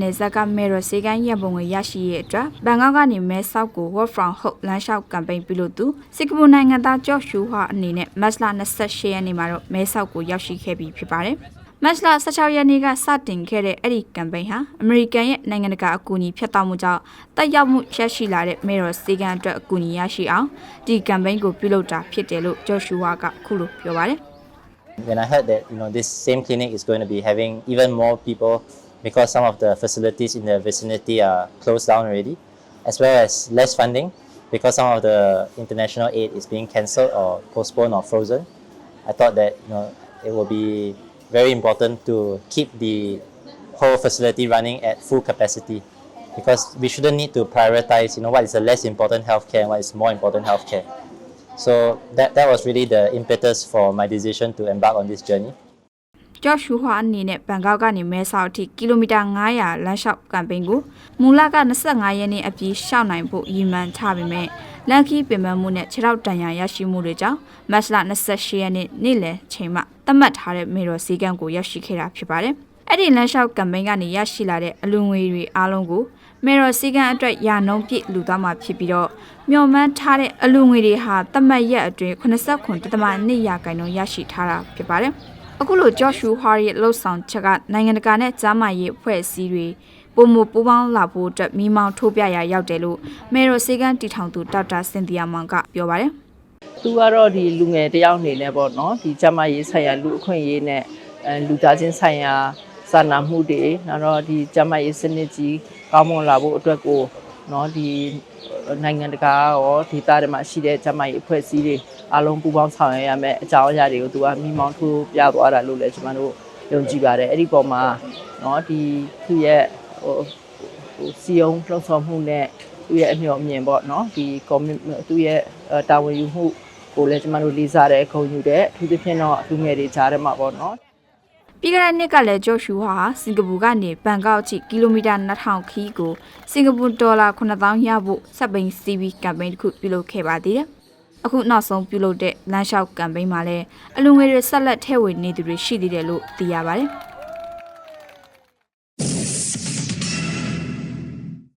နယ်ဇက်ကမေရစေကန်ရပုံငွေရရှိရဲ့အတွက်ဘန်ကောက်ကနေမဲဆောက်ကို Work from Home လမ်းလျှောက်ကမ်ပိန်းပြုလုပ်သူစင်ကာပူနိုင်ငံသားကြော့ရှူဟာအနေနဲ့မတ်လ28ရက်နေ့မှာတော့မဲဆောက်ကိုရောက်ရှိခဲ့ပြီဖြစ်ပါတယ်။မတ်လ16ရက်နေ့ကစတင်ခဲ့တဲ့အဲ့ဒီကမ်ပိန်းဟာအမေရိကန်ရဲ့နိုင်ငံတကာအကူအညီဖြတ်တောက်မှုကြောင့်တက်ရောက်မှုရရှိလာတဲ့မေရစေကန်အတွက်အကူအညီရရှိအောင်ဒီကမ်ပိန်းကိုပြုလုပ်တာဖြစ်တယ်လို့ကြော့ရှူဟာကခုလိုပြောပါတယ်။ When I heard that you know this same clinic is going to be having even more people because some of the facilities in the vicinity are closed down already, as well as less funding because some of the international aid is being cancelled or postponed or frozen. I thought that you know it will be very important to keep the whole facility running at full capacity because we shouldn't need to prioritize you know what is the less important healthcare and what is more important healthcare. So that, that was really the impetus for my decision to embark on this journey. ကျော်ရှူဟွာအနေနဲ့ဘန်ကောက်ကနေမဲဆောက်အထိကီလိုမီတာ900လမ်းလျှောက်ကမ်ပိန်းကိုမူလက25ရက်နေ့အပြီးရှောက်နိုင်ဖို့ရည်မှန်းထားပေမဲ့လန်ခီပင်ပန်းမှုနဲ့ခြေထောက်တန်ရာရရှိမှုတွေကြောင့်မတ်လ28ရက်နေ့နေ့လယ်ချိန်မှသတ်မှတ်ထားတဲ့မေတော်စီကံကိုရောက်ရှိခဲ့တာဖြစ်ပါတယ်။အဲ့ဒီလမ်းလျှောက်ကမ်ပိန်းကနေရရှိလာတဲ့အလူငွေတွေအားလုံးကိုမေတော်စီကံအတွက်ယာနှုံးပြည့်လူသွားမှာဖြစ်ပြီးတော့မျော်မှန်းထားတဲ့အလူငွေတွေဟာသတ်မှတ်ရက်အတွင်း89.2ရာခိုင်နှုန်းရရှိထားတာဖြစ်ပါတယ်။ အခုလိုကြော့ရှူဟာရဲ့လှုပ်ဆောင်ချက်ကနိုင်ငံတကာနဲ့ကြားမာရေးအဖွဲ့အစည်းတွေပုံမပူပေါင်းလာဖို့အတွက်မိမောင်းထိုးပြရာရောက်တယ်လို့မေရိုစေကန်တီထောင်သူဒေါက်တာစင်တီယာမောင်ကပြောပါတယ်သူကတော့ဒီလူငယ်တယောက်အနေနဲ့ပေါ့နော်ဒီကျန်းမရေးဆိုင်ရာလူအခွင့်အရေးနဲ့အဲလူသားချင်းဆိုင်ရာစာနာမှုတွေနောက်တော့ဒီကျန်းမရေးစနစ်ကြီးကောင်းမွန်လာဖို့အတွက်ကိုနော်ဒီ နိုင်ငံတကာရောဒေသတွေမှာရှိတဲ့ကျန်းမရေးအဖွဲ့အစည်းတွေအားလုံးပူးပေါင်းဆောင်ရွက်ရမယ်အကြောင်းအရာတွေကိုသူကမိမောင်းထိုးပြသွားတာလို့လည်းကျွန်တော်တို့ယုံကြည်ပါတယ်အဲ့ဒီပုံမှာနော်ဒီသူ့ရဲ့ဟိုဟိုစီယုံလှုပ်ဆောင်မှုနဲ့သူ့ရဲ့အမျှော်အမြင်ပေါ့နော်ဒီ commitment သူ့ရဲ့တာဝန်ယူမှုကိုလည်းကျမတို့လေးစားတယ်ခုံယူတယ်အထူးသဖြင့်တော့လူငယ်တွေကြားထဲမှာပေါ့နော် ပြီးခဲ့တဲ့နှစ်ကလည်းကြော့ရှူဟာစင်ကာပူကနေဘန်ကောက်အထိကီလိုမီတာ2000ခီးကိုစင်ကာပူဒေါ်လာ9000ရဖို့စက်ပိန် CV ကမ်ပိန်းတစ်ခုပြုလုပ်ခဲ့ပါသေးတယ်အခုနောက်ဆုံးပြုလုပ်တဲ့လမ်းလျှောက်ကမ်ပိန်းမှာလည်းအလူငွေတွေဆက်လက်ထည့်ဝင်နေသူတွေရှိသေးတယ်လို့သိရပါတယ်